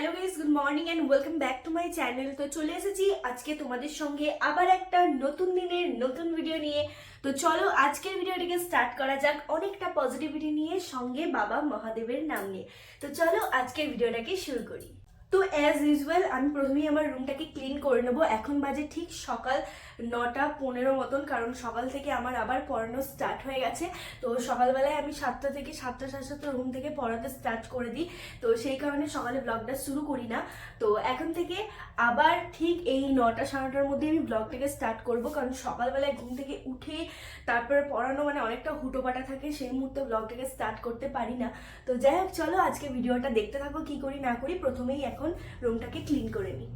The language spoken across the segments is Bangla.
Hello guys good morning and welcome back to my channel তো চলে এসেছি আজকে তোমাদের সঙ্গে আবার একটা নতুন দিনের নতুন ভিডিও নিয়ে। তো চলো আজকের ভিডিওটিকে স্টার্ট করা যাক অনেকটা পজিটিভিটি নিয়ে সঙ্গে বাবা মহাদেবের নাম নিয়ে। তো চলো আজকের ভিডিওটাকে শুরু করি। তো অ্যাজ ইউজুয়াল আমি প্রথমেই আমার রুমটাকে ক্লিন করে নেব। এখন বাজে ঠিক সকাল নটা পনেরো মতন, কারণ সকাল থেকে আমার আবার পড়ানো স্টার্ট হয়ে গেছে। তো সকালবেলায় আমি সাতটা থেকে সাতটা সাড়ে সাতটা রুম থেকে পড়াতে স্টার্ট করে দিই। তো সেই কারণে সকালে ব্লগটা শুরু করি না। তো এখন থেকে আবার ঠিক এই নটা সাড়ে নটার মধ্যে আমি ব্লগটাকে স্টার্ট করব, কারণ সকালবেলায় ঘুম থেকে উঠে তারপরে পড়ানো মানে অনেকটা হুটোপাটা থাকে, সেই মুহূর্তে ব্লগটাকে স্টার্ট করতে পারি না। তো যাই হোক, চলো আজকে ভিডিওটা দেখতে থাকো, কি করি না করি, প্রথমেই এখন রুমটাকে ক্লিন করে নিই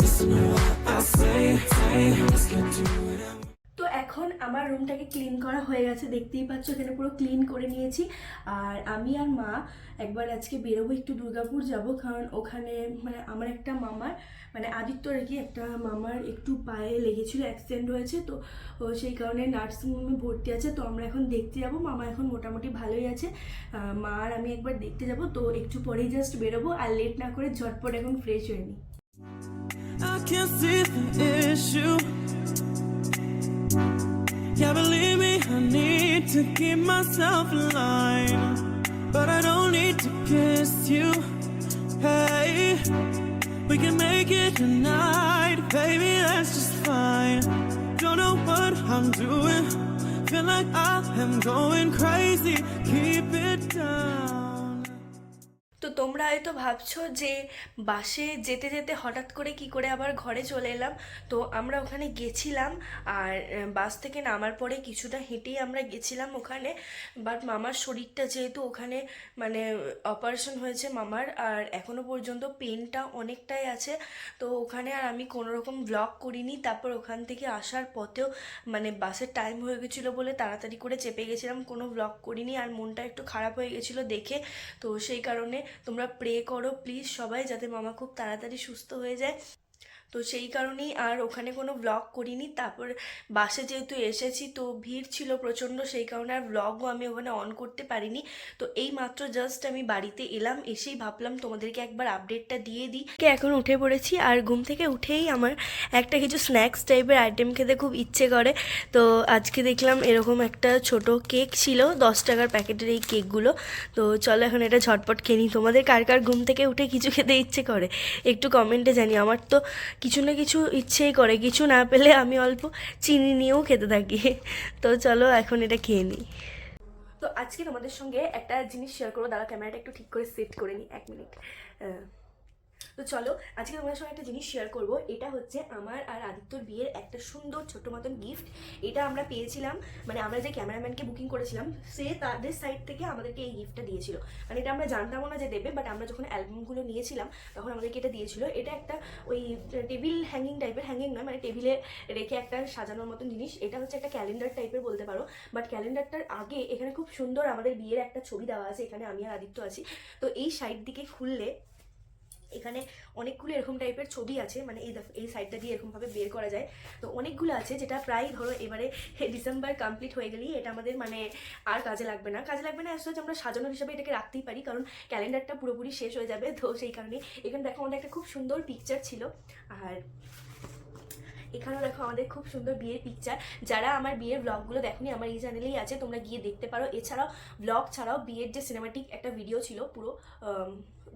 listen to what I say, say. Let's get to it এখন আমার রুমটাকে ক্লিন করা হয়ে গেছে, দেখতেই পাচ্ছ, এখানে পুরো ক্লিন করে নিয়েছি। আর আমি আর মা একবার আজকে বেরোবো একটু দুর্গাপুর যাব, কারণ ওখানে মানে আমার একটা মামার মানে আদিত্য আর কি একটা মামার একটু পায়ে লেগেছিল অ্যাক্সিডেন্ট হয়েছে, তো সেই কারণে নার্সিংহোমে ভর্তি আছে, তো আমরা এখন দেখতে যাব। মামা এখন মোটামুটি ভালোই আছে। মা আর আমি একবার দেখতে যাব, তো একটু পরেই জাস্ট বেরোবো, আর লেট না করে ঝটপট এখন ফ্রেশ হয়ে নিই I can't see the issue. Yeah, believe me, I need to keep myself in line. But I don't need to kiss you. Hey, we can make it tonight, baby, that's just fine. Don't know what I'm doing. Feel like I am going crazy. Keep it down. তোমরা হয়তো ভাবছ যে বাসে যেতে যেতে হঠাৎ করে কি করে আবার ঘরে চলে এলাম। তো আমরা ওখানে গেছিলাম আর বাস থেকে নামার পরে কিছুটা হেঁটেই আমরা গেছিলাম ওখানে। বাট মামার শরীরটা যেহেতু ওখানে মানে অপারেশন হয়েছে মামার আর এখনও পর্যন্ত পেনটা অনেকটাই আছে। তো ওখানে আর আমি কোনো রকম ব্লগ করিনি। তারপর ওখান থেকে আসার পথেও মানে বাসের টাইম হয়ে গেছিল বলে তাড়াতাড়ি করে চেপে গেছিলাম। কোনো ব্লগ করিনি আর মনটা একটু খারাপ হয়ে গেছিল দেখে। তো সেই কারণে তোমরা প্রে করো প্লিজ সবাই যাতে মামা খুব তাড়াতাড়ি সুস্থ হয়ে যায়। তো সেই কারণেই আর ওখানে কোনো ব্লগ করিনি। তারপর বাসে যেহেতু এসেছি, তো ভিড় ছিল প্রচণ্ড, সেই কারণে আর ব্লগও আমি ওখানে অন করতে পারিনি। তো এই মাত্র জাস্ট আমি বাড়িতে এলাম, এসেই ভাবলাম তোমাদেরকে একবার আপডেটটা দিয়ে দিই। এখন উঠে পড়েছি, আর ঘুম থেকে উঠেই আমার একটা কিছু স্ন্যাক্স টাইপের আইটেম খেতে খুব ইচ্ছে করে। তো আজকে দেখলাম এরকম একটা ছোট কেক ছিল, দশ টাকার প্যাকেটের এই কেকগুলো তো চলো এখন এটা ঝটপট খেয়ে নিই। তোমাদের কার কার ঘুম থেকে উঠে কিছু খেতে ইচ্ছে করে? একটু কমেন্টে জানি আমার তো কিছু না কিছু ইচ্ছেই করে, কিছু না পেলে আমি অল্প চিনি নিয়েও খেতে থাকি। তো চলো এখন এটা খেয়ে নিই। তো আজকে তোমাদের সঙ্গে একটা জিনিস শেয়ার করব। দাদা ক্যামেরাটা একটু ঠিক করে সেট করে নিই, এক মিনিট তো চলো, আজকে তোমাদের সঙ্গে একটা জিনিস শেয়ার করব। এটা হচ্ছে আমার আর আদিত্যর বিয়ের একটা সুন্দর ছোট মতন গিফট এটা আমরা পেয়েছিলাম মানে আমরা যে ক্যামেরাম্যানকে বুকিং করেছিলাম, সে তাদের সাইড থেকে আমাদেরকে এই গিফটটা দিয়েছিল। মানে এটা আমরা জানতামও না যে দেবে বাট আমরা যখন অ্যালবামগুলো নিয়েছিলাম, তখন আমাদেরকে এটা দিয়েছিল। এটা একটা ওই টেবিল হ্যাঙ্গিং টাইপের হ্যাঙ্গিং নয় মানে টেবিলে রেখে একটা সাজানোর মতন জিনিস। এটা হচ্ছে একটা ক্যালেন্ডার টাইপের বলতে পারো বাট ক্যালেন্ডারটার আগে এখানে খুব সুন্দর আমাদের বিয়ের একটা ছবি দেওয়া আছে, এখানে আমি আর আদিত্য আছি। তো এই সাইড দিকে খুললে এখানে অনেকগুলো এরকম টাইপের ছবি আছে মানে এই এই সাইডটা দিয়ে এরকমভাবে বের করা যায়। তো অনেকগুলো আছে যেটা প্রায় ধরো এবারে ডিসেম্বর কমপ্লিট হয়ে গেলেই এটা আমাদের মানে আর কাজে লাগবে না। কাজে লাগবে না আসলে আমরা সাজানোর হিসাবে এটাকে রাখতেই পারি, কারণ ক্যালেন্ডারটা পুরোপুরি শেষ হয়ে যাবে। তো সেই কারণে এখানে দেখো আমাদের একটা খুব সুন্দর পিকচার ছিল। আর এখানেও দেখো আমাদের খুব সুন্দর বিয়ের পিকচার যারা আমার বিয়ের ব্লগগুলো দেখোনি, আমার এই চ্যানেলেই আছে, তোমরা গিয়ে দেখতে পারো। এছাড়াও ব্লগ ছাড়াও বিয়ের যে সিনেমাটিক একটা ভিডিও ছিল, পুরো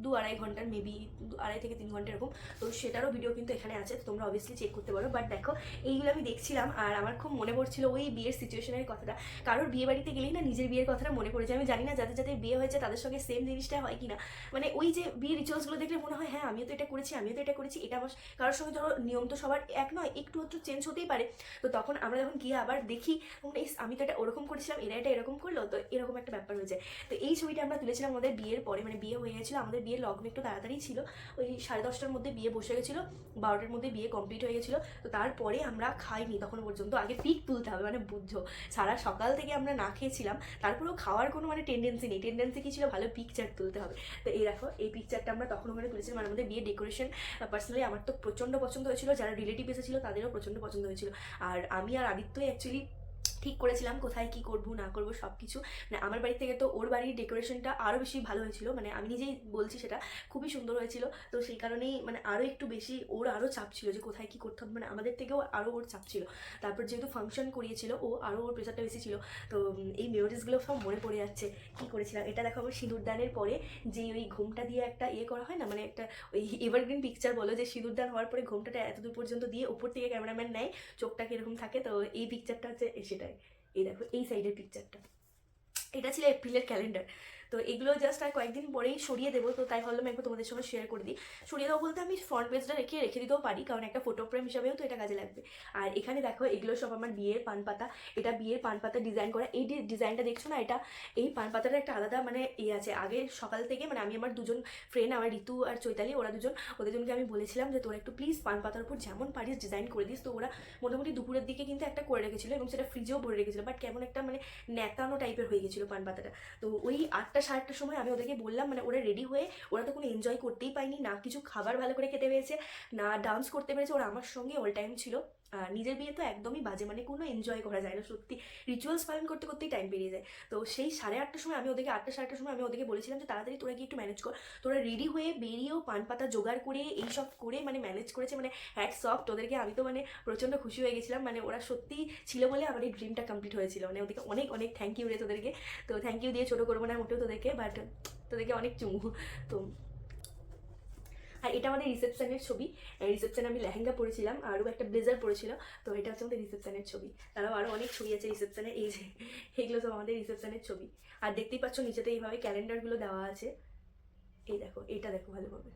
দু আড়াই ঘণ্টার মেবি আড়াই থেকে তিন ঘণ্টা এরকম। তো সেটারও ভিডিও কিন্তু এখানে আছে তোমরা অবভিয়াসলি চেক করতে পারো। বাট দেখো, এইগুলো আমি দেখছিলাম আর আমার খুব মনে পড়ছিল ওই বিয়ের সিচুয়েশনের কথাটা। কারোর বিয়ে বাড়িতে গেলেই না নিজের বিয়ের কথাটা মনে পড়ে যায়। আমি জানি না যাদের যাদের বিয়ে হয়েছে তাদের সঙ্গে সেম জিনিসটা হয় কিনা। মানে ওই যে বিয়ের রিচুয়ালসগুলো দেখলে মনে হয় হ্যাঁ আমিও তো এটা করেছি, আমিও তো এটা করেছি। এটা আমার কারোর সঙ্গে ধরো নিয়ম তো সবার এক নয়। একটু একটু চেঞ্জ হতেই পারে। তো তখন আমরা যখন গিয়ে আবার দেখি আমি তো এটা ওরকম করেছিলাম, এরা এটা এরকম করল, তো এরকম একটা ব্যাপার হয়ে যায়। তো এই ছবিটা আমরা তুলেছিলাম আমাদের বিয়ের পরে মানে বিয়ে হয়ে গেছিল, আমাদের বিয়ের লগ্ন একটু তাড়াতাড়ি ছিল। ওই সাড়ে দশটার মধ্যে বিয়ে বসে গেছিল, বারোটার মধ্যে বিয়ে কমপ্লিট হয়ে গেছিল। তো তারপরে আমরা খাইনি তখন পর্যন্ত, আগে পিক তুলতে হবে মানে বুঝছ। সারা সকাল থেকে আমরা না খেয়েছিলাম, তারপরেও খাওয়ার কোনো মানে টেন্ডেন্সি নেই। টেন্ডেন্সি কি ছিল? ভালো পিকচার তুলতে হবে। তো এই দেখো, এই পিকচারটা আমরা তখন ওখানে তুলেছিলাম আর আমাদের বিয়ে ডেকোরেশন পার্সোনালি আমার তো প্রচণ্ড পছন্দ হয়েছিল, যারা রিলেটিভ এসেছিল তাদেরও প্রচণ্ড পছন্দ হয়েছিল। আর আমি আর আদিত্যই অ্যাকচুয়ালি ঠিক করেছিলাম কোথায় কি করব, না করব সব কিছু মানে আমার বাড়ি থেকে তো ওর বাড়ির ডেকোরেশনটা আরও বেশি ভালো হয়েছিল। মানে আমি নিজেই বলছি সেটা, খুবই সুন্দর হয়েছিল। তো সেই কারণেই মানে আরও একটু বেশি ওর আরও চাপ ছিল যে কোথায় কি করতে হবে। মানে আমাদের থেকেও আরও ওর চাপ ছিল। তারপর যেহেতু ফাংশন করিয়েছিল, ও আরও ওর প্রেশারটা বেশি ছিল। তো এই মেমোরিজগুলো সব মনে পড়ে যাচ্ছে, কি করেছিলাম? এটা দেখো আমার সিঁদুরদানের পরে। যে ওই ঘুমটা দিয়ে একটা ইয়ে করা হয় না মানে একটা ওই এভারগ্রিন পিকচার বলো, যে সিঁদুরদান হওয়ার পরে ঘুমটাটা এতদূর পর্যন্ত দিয়ে উপর থেকে ক্যামেরাম্যান নেয়, চোখটা কীরকম থাকে, তো এই পিকচারটা হচ্ছে সেটাই। এই দেখো এই সাইডের পিকচারটা এটা ছিল এপ্রিলের ক্যালেন্ডার তো এগুলো জাস্ট আর কয়েকদিন পরেই সরিয়ে দেবো, তো তাই ভাবলাম একবার তোমাদের সঙ্গে শেয়ার করে দিই। সরিয়ে দেবো বলতে আমি ফ্রন্ট পেজটা রেখে রেখে দিতেও পারি, কারণ একটা ফটো ফ্রেম হিসাবেও তো এটা কাজে লাগবে। আর এখানে দেখো, এগুলো সব আমার বিয়ের পান পাতা। এটা বিয়ের পান পাতা ডিজাইন করা। এই ডিজাইনটা দেখছ না, এটা এই পান পাতাটা একটা আলাদা মানে ইয়ে আছে। আগে সকাল থেকে মানে আমি আমার দুজন ফ্রেন্ড আমার ঋতু আর চৈতালি, ওরা দুজন ওদের জনকে আমি বলেছিলাম যে, তোরা একটু প্লিজ পান পাতার উপর যেমন পারিস ডিজাইন করে দিস। তো ওরা মোটামুটি দুপুরের দিকে কিন্তু একটা করে রেখেছিল এবং সেটা ফ্রিজেও ভরে রেখেছিল। বাট কেমন একটা মানে ন্যাতানো টাইপের হয়ে গেছিল পান পাতাটা। তো ওই আটটা সাড়ে আটটার সময় আমি ওদেরকে বললাম মানে ওরা রেডি হয়ে, ওরা তো কোনো এনজয় করতেই পায়নি না কিছু খাবার ভালো করে খেতে পেরেছে, না ডান্স করতে পেরেছে, ওরা আমার সঙ্গে অল টাইম ছিল। নিজের বিয়ে তো একদমই বাজে মানে কোনো এনজয় করা যায় না, সত্যি। রিচুয়ালস পালন করতে করতেই টাইম পেরিয়ে যায়। তো সেই সাড়ে আটটার সময় আমি ওদেরকে, আটটা সাড়ে সময় আমি ওদেরকে বলেছিলাম যে, তাড়াতাড়ি তোরা কি একটু ম্যানেজ কর। তোরা রেডি হয়ে বেরিয়েও পান পাতা জোগাড় করে এইসব করে মানে ম্যানেজ করেছে মানে হ্যাট সফট ওদেরকে আমি তো মানে প্রচণ্ড খুশি হয়ে গেছিলাম। মানে ওরা সত্যি ছিল বলে আমার এই ড্রিমটা কমপ্লিট হয়েছিল। মানে ওদেরকে অনেক অনেক থ্যাংক ইউ রে তোদেরকে। তো থ্যাংক ইউ দিয়ে ছোটো করব না মোটেও তোদেরকে বাট তোদেরকে অনেক চুমু। তো আর এটা আমাদের রিসেপশনের ছবি। রিসেপশনে আমি লেহেঙ্গা পরেছিলাম, আরও একটা ব্লেজার পরেছিল, তো এটা হচ্ছে আমাদের রিসেপশনের ছবি। তারাও আরও অনেক ছবি আছে রিসেপশনে এই যে এগুলো সব আমাদের রিসেপশনের ছবি। আর দেখতেই পাচ্ছ নিচেতে এইভাবে ক্যালেন্ডারগুলো দেওয়া আছে। এই দেখো, এটা দেখো ভালোভাবে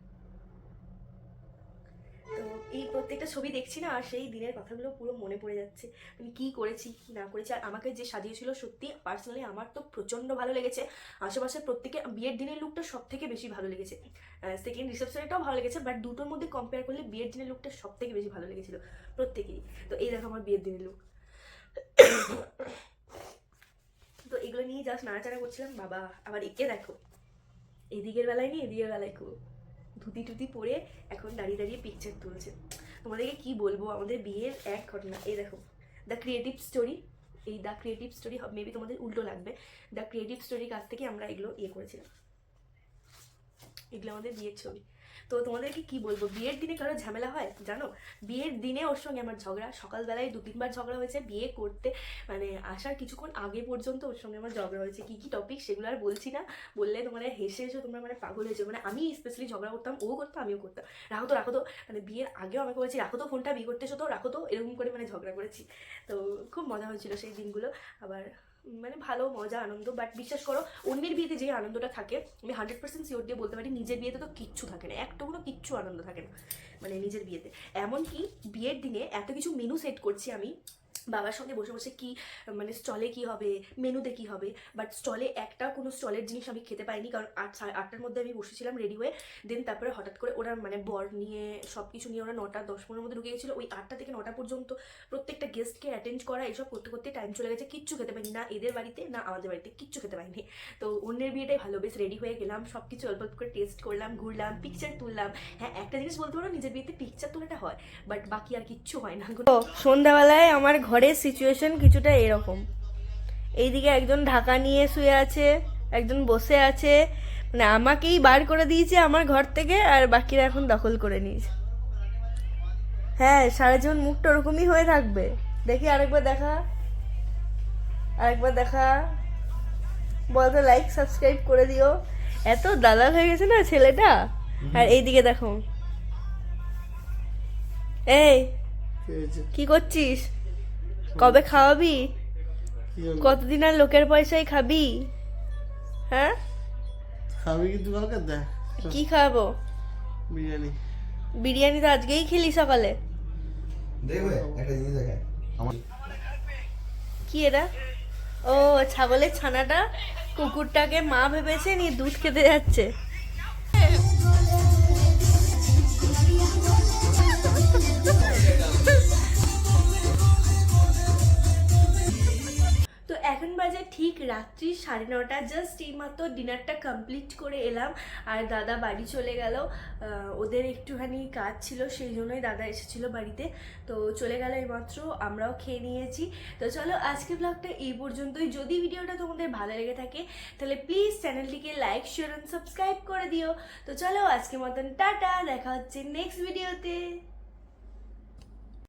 তো এই প্রত্যেকটা ছবি দেখছি না, আর সেই দিনের কথাগুলো পুরো মনে পড়ে যাচ্ছে। আমি কী করেছি, কী না করেছি, আর আমাকে যে সাজিয়েছিল সত্যি পার্সোনালি আমার তো প্রচণ্ড ভালো লেগেছে। আশেপাশে প্রত্যেকে বিয়ের দিনের লুকটা সব থেকে বেশি ভালো লেগেছে। সেকেন্ড রিসেপশনেটাও ভালো লেগেছে বাট দুটোর মধ্যে কম্পেয়ার করলে বিয়ের দিনের লুকটা সব থেকে বেশি ভালো লেগেছিল প্রত্যেকেই তো এই দেখো আমার বিয়ের দিনের লুক তো এগুলো নিয়ে জাস্ট নাড়াচাড়া করছিলাম, বাবা, আবার একে দেখো। এদিকের বেলায় নিয়ে এদিকের বেলায় খুব। ধুতি টুতি পরে এখন দাঁড়িয়ে দাঁড়িয়ে পিকচার তুলছে। তোমাদেরকে কি বলব? আমাদের বিয়ের এক ঘটনা। এই দেখো দ্য ক্রিয়েটিভ স্টোরি এই দ্য ক্রিয়েটিভ স্টোরি মেবি তোমাদের উল্টো লাগবে। দ্য ক্রিয়েটিভ স্টোরির কাছ থেকে আমরা এগুলো ইয়ে করেছিলাম। এগুলো আমাদের বিয়ের ছবি। তো তোমাদেরকে কি বলব? বিয়ের দিনে কারও ঝামেলা হয়? জানো? বিয়ের দিনে ওর সঙ্গে আমার ঝগড়া। সকালবেলায় দু তিনবার ঝগড়া হয়েছে। বিয়ে করতে মানে আসার কিছুক্ষণ আগে পর্যন্ত ওর সঙ্গে আমার ঝগড়া হয়েছে। কী কী টপিক সেগুলো আর বলছি না। বললে তোমরা হেসে হেসে তোমরা মানে পাগল হয়েছে মানে আমি স্পেশালি ঝগড়া করতাম, ও করতো, আমিও করতাম। রাখো তো রাখো তো। মানে বিয়ের আগেও আমাকে বলছি, রাখো তো ফোনটা বিয়ে করতে এসো তো, রাখো তো। এরকম করে মানে ঝগড়া করেছি। তো খুব মজা হয়েছিল সেই দিনগুলো। আবার মানে ভালো, মজা, আনন্দ বাট বিশ্বাস করো, অন্যের বিয়েতে যে আনন্দটা থাকে, আমি হান্ড্রেড পার্সেন্ট সিওর দিয়ে বলতে পারি, নিজের বিয়েতে তো কিচ্ছু থাকে না একটুকুনো কিচ্ছু আনন্দ থাকে না মানে নিজের বিয়েতে। এমনকি বিয়ের দিনে এত কিছু মেনু সেট করছি আমি বাবার সঙ্গে বসে বসে কি মানে স্টলে কি হবে মেনুতে কি হবে বাট স্টলে একটা কোনো স্টলের জিনিস আমি খেতে পাইনি কারণ আট আটটার মধ্যে আমি বসেছিলাম রেডি হয়ে দেন তারপরে হঠাৎ করে ওরা মানে বর নিয়ে সব কিছু নিয়ে ওরা নটা, দশ পনেরোর মধ্যে ঢুকে গেছিল, ওই আটটা থেকে নটা পর্যন্ত প্রত্যেকটা গেস্টকে অ্যাটেন্ড করা, এসব করতে করতে টাইম চলে গেছে, কিচ্ছু খেতে পাইনি না এদের বাড়িতে, না আমাদের বাড়িতে, কিচ্ছু খেতে পাইনি তো অন্যের বিয়েটাই ভালো, বেশ রেডি হয়ে গেলাম সব কিছু অল্প অল্প করে টেস্ট করলাম, ঘুরলাম পিকচার তুললাম হ্যাঁ একটা জিনিস বলতে পারো, নিজের বিয়েতে পিকচার তোলাটা হয় বাট বাকি আর কিচ্ছু হয় না। সন্ধ্যাবেলায় আমার ঘরের সিচুয়েশন কিছুটা এরকম। এইদিকে একজন ঢাকা নিয়ে শুয়ে আছে একজন বসে আছে। মানে আমাকেই বার করে দিয়েছে আমার ঘর থেকে আর বাকিরা এখন দখল করে নিয়েছে। হ্যাঁ সারা জীবন মুখটা ওরকমই হয়ে থাকবে। দেখি আরেকবার দেখা। আরেকবার দেখা। বলতো লাইক সাবস্ক্রাইব করে দিও। এত দালাল হয়ে গেছে না ছেলেটা? আর এইদিকে দেখো। এই কি কি করছিস? কবে খাওয়াবি? কতদিন আর লোকের পয়সায় খাবি? হ্যাঁ? খাবি কিন্তু কালকে? দেখ কি খাওয়াবো বিরিয়ানি। বিরিয়ানি তো আজকেই খেলি সকালে। দেখবে একটা জিনিস দেখায় কি এটা? ও ছাগলের ছানাটা কুকুরটাকে মা ভেবেছে নিয়ে দুধ খেতে যাচ্ছে। ঠিক রাত্রি সাড়ে নটা জাস্ট এইমাত্র ডিনারটা কমপ্লিট করে এলাম। আর দাদা বাড়ি চলে গেল। ওদের একটুখানি কাজ ছিল, সেই জন্যই দাদা এসেছিল বাড়িতে। তো চলে গেল এইমাত্র, আমরাও খেয়ে নিয়েছি। তো চলো, আজকে ব্লগটা এই পর্যন্তই। যদি ভিডিওটা তোমাদের ভালো লেগে থাকে, তাহলে প্লিজ চ্যানেলটিকে লাইক শেয়ার অ্যান্ড সাবস্ক্রাইব করে দিও। তো চলো, আজকের মতন টাটা, দেখা হচ্ছে নেক্সট ভিডিওতে